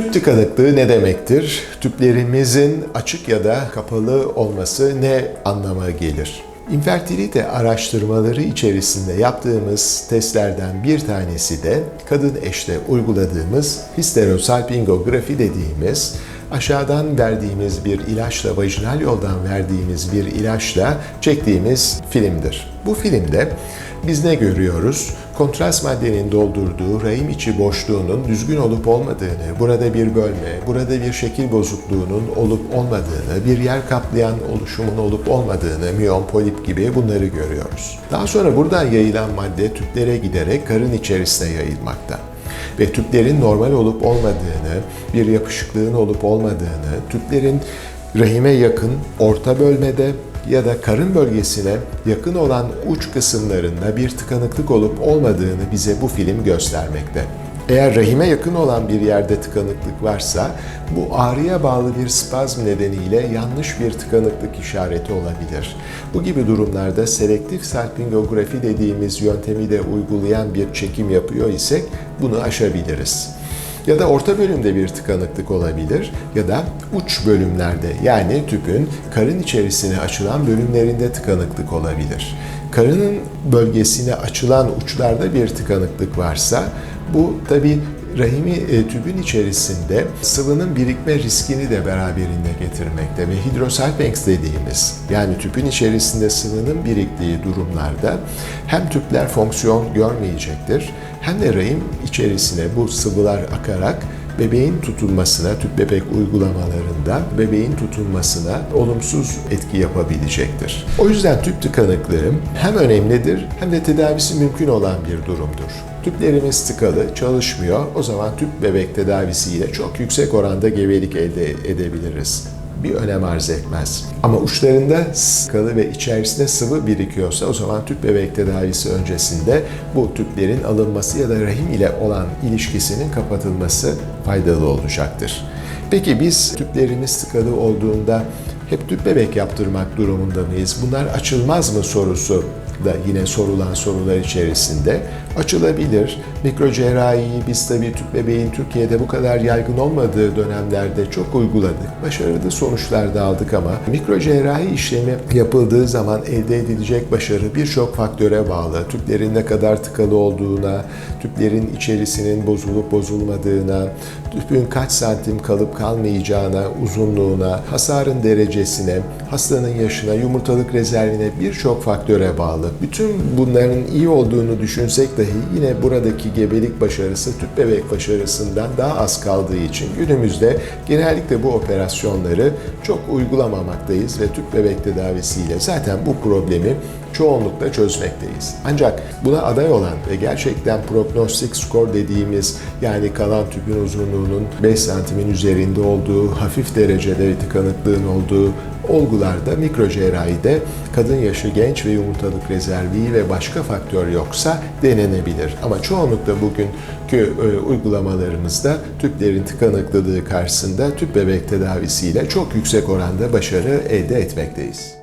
Tüp tıkanıklığı ne demektir? Tüplerimizin açık ya da kapalı olması ne anlama gelir? İnfertilite araştırmaları içerisinde yaptığımız testlerden bir tanesi de kadın eşte uyguladığımız histerosalpingografi dediğimiz aşağıdan verdiğimiz bir ilaçla, vajinal yoldan verdiğimiz bir ilaçla çektiğimiz filmdir. Bu filmde biz ne görüyoruz? Kontrast maddenin doldurduğu rahim içi boşluğunun düzgün olup olmadığını, burada bir bölme, burada bir şekil bozukluğunun olup olmadığını, bir yer kaplayan oluşumun olup olmadığını, miyon, polip gibi bunları görüyoruz. Daha sonra buradan yayılan madde tüplere giderek karın içerisine yayılmakta ve tüplerin normal olup olmadığını, bir yapışıklığın olup olmadığını, tüplerin rahime yakın orta bölmede ya da karın bölgesine yakın olan uç kısımlarında bir tıkanıklık olup olmadığını bize bu film göstermekte. Eğer rahime yakın olan bir yerde tıkanıklık varsa bu ağrıya bağlı bir spazm nedeniyle yanlış bir tıkanıklık işareti olabilir. Bu gibi durumlarda selektif salpingografi dediğimiz yöntemi de uygulayan bir çekim yapıyor isek bunu aşabiliriz. Ya da orta bölümde bir tıkanıklık olabilir ya da uç bölümlerde yani tüpün karın içerisine açılan bölümlerinde tıkanıklık olabilir. Karının bölgesine açılan uçlarda bir tıkanıklık varsa bu tabi rahimi e, tübün içerisinde sıvının birikme riskini de beraberinde getirmekte ve hidrosalpinx dediğimiz yani tüpün içerisinde sıvının biriktiği durumlarda hem tüpler fonksiyon görmeyecektir hem de rahim içerisine bu sıvılar akarak bebeğin tutulmasına, tüp bebek uygulamalarında bebeğin tutulmasına olumsuz etki yapabilecektir. O yüzden tüp tıkanıklığı hem önemlidir hem de tedavisi mümkün olan bir durumdur. Tüplerimiz tıkalı, çalışmıyor. O zaman tüp bebek tedavisiyle çok yüksek oranda gebelik elde edebiliriz bir önem arz etmez. Ama uçlarında sıkalı ve içerisinde sıvı birikiyorsa o zaman tüp bebek tedavisi öncesinde bu tüplerin alınması ya da rahim ile olan ilişkisinin kapatılması faydalı olacaktır. Peki biz tüplerimiz tıkalı olduğunda hep tüp bebek yaptırmak durumunda mıyız? Bunlar açılmaz mı sorusu da yine sorulan sorular içerisinde açılabilir. Mikrocerrahiyi biz tabii tüp bebeğin Türkiye'de bu kadar yaygın olmadığı dönemlerde çok uyguladık. Başarılı sonuçlar da aldık ama mikrocerrahi işlemi yapıldığı zaman elde edilecek başarı birçok faktöre bağlı. Tüplerin ne kadar tıkalı olduğuna, tüplerin içerisinin bozulup bozulmadığına, tüpün kaç santim kalıp kalmayacağına, uzunluğuna, hasarın derecesine, hastanın yaşına, yumurtalık rezervine birçok faktöre bağlı. Bütün bunların iyi olduğunu düşünsek dahi yine buradaki gebelik başarısı tüp bebek başarısından daha az kaldığı için günümüzde genellikle bu operasyonları çok uygulamamaktayız ve tüp bebek tedavisiyle zaten bu problemi çoğunlukla çözmekteyiz. Ancak buna aday olan ve gerçekten prognostik skor dediğimiz yani kalan tüpün uzunluğunun 5 santimin üzerinde olduğu, hafif derecede tıkanıklığın olduğu olgularda mikrocerrahide kadın yaşı genç ve yumurtalık rezervi ve başka faktör yoksa denenebilir. Ama çoğunlukla bugünkü e, uygulamalarımızda tüplerin tıkanıklılığı karşısında tüp bebek tedavisiyle çok yüksek oranda başarı elde etmekteyiz.